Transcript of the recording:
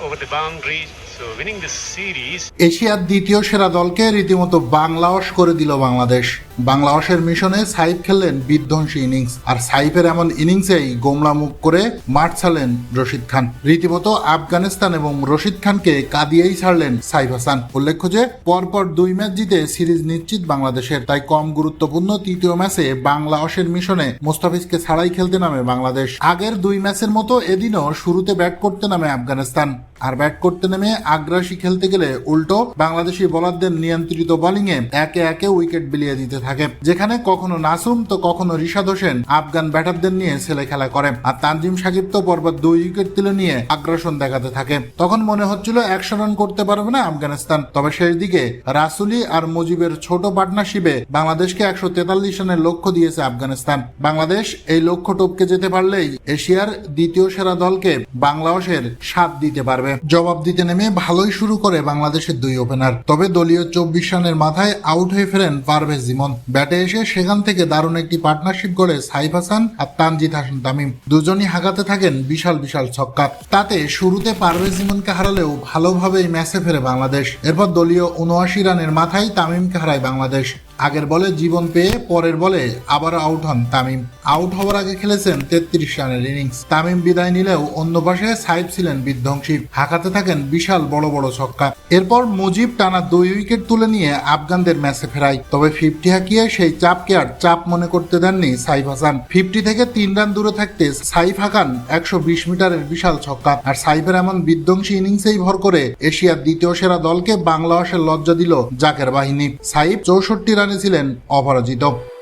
over the boundary. এশিয়ার দ্বিতীয় সেরা দলকে রীতিমতো বাংলাওশ করে দিল বাংলাদেশ। বাংলাওশের মিশনে সাইফ খেললেন বিধ্বংসী ইনিংস, আর সাইফের এমন ইনিংসেই গোমলা মুখ করে মাঠ ছাড়লেন রশিদ খান। রীতিমতো আফগানিস্তান এবং রশিদ খানকে কাঁদিয়েই ছাড়লেন সাইফ হাসান। উল্লেখ্য যে, পরপর দুই ম্যাচ জিতে সিরিজ নিশ্চিত বাংলাদেশের, তাই কম গুরুত্বপূর্ণ তৃতীয় ম্যাচে বাংলাওশের মিশনে মুস্তাফিজকে ছাড়াই খেলতে নামে বাংলাদেশ। আগের দুই ম্যাচের মতো এদিনও শুরুতে ব্যাট করতে নামে আফগানিস্তান। আর ব্যাট করতে নেমে আগ্রাসী খেলতে গেলে উল্টো বাংলাদেশি বোলারদের নিয়ন্ত্রিত বোলিংয়ে একে একে উইকেট বিলিয়ে দিতে থাকে। যেখানে কখনো নাসুম, তো কখনো রিশাদ হোসেন আফগান ব্যাটারদের নিয়ে ছেলে খেলা করে। আর তানজিম সাকিব তো পরপর দুই উইকেট তুলে নিয়ে আগ্রাসন দেখাতে থাকে। তখন মনে হচ্ছিল একশো রান করতে পারবে না আফগানিস্তান। তবে শেষ দিকে রাসুলি আর মুজিবের ছোট পার্টনারশিপে বাংলাদেশকে একশো তেতাল্লিশ রানের লক্ষ্য দিয়েছে আফগানিস্তান। বাংলাদেশ এই লক্ষ্য টপকে যেতে পারলেই এশিয়ার দ্বিতীয় সেরা দলকে বাংলাদেশের সাথ দিতে পারবে। জবাব দিতে নেমে ভালোই শুরু করে বাংলাদেশের দুই ওপেনার তবে দলীয় চব্বিশ রানের মাথায় আউট হয়ে ফেরেন পারভেজ জিমন ব্যাটে এসে সেখান থেকে দারুণ একটি পার্টনারশিপ করে সাইফ হাসান আর তানজিদ হাসান তামিম। দুজনই হাঁকাতে থাকেন বিশাল বিশাল ছক্কা। তাতে শুরুতে পারভেজ জিমনকে হারালেও ভালোভাবেই ম্যাচে ফেরে বাংলাদেশ। এরপর দলীয় উনআশি রানের মাথায় তামিমকে হারায় বাংলাদেশ। আগের বলে জীবন পেয়ে পরের বলে আবার আউট হন তামিম। আউট হওয়ার আগে খেলেছেন তেত্রিশ রানের ইনিংস। তামিম বিদায় নিলেও অন্য পাশে সাইফ ছিলেন বিধ্বংসী। হাঁকাতে থাকেন বিশাল বড় বড় ছক্কা। এরপর মুজিব টানা দুই উইকেট তুলে নিয়ে আফগানদের ম্যাচে ফেরায়। তবে ফিফটি হাঁকিয়ে সেই চাপকে আর চাপ মনে করতে দেননি সাইফ হাসান। ফিফটি থেকে তিন রান দূরে থাকতে সাইফ হাকান একশো বিশ মিটারের বিশাল ছক্কা। আর সাইফের এমন বিধ্বংসী ইনিংসেই ভর করে এশিয়ার দ্বিতীয় সেরা দলকে বাংলা বাংলাদেশের লজ্জা দিল জাকের বাহিনী। সাইফ চৌষট্টি রানে ছিলেন অপরাজিত।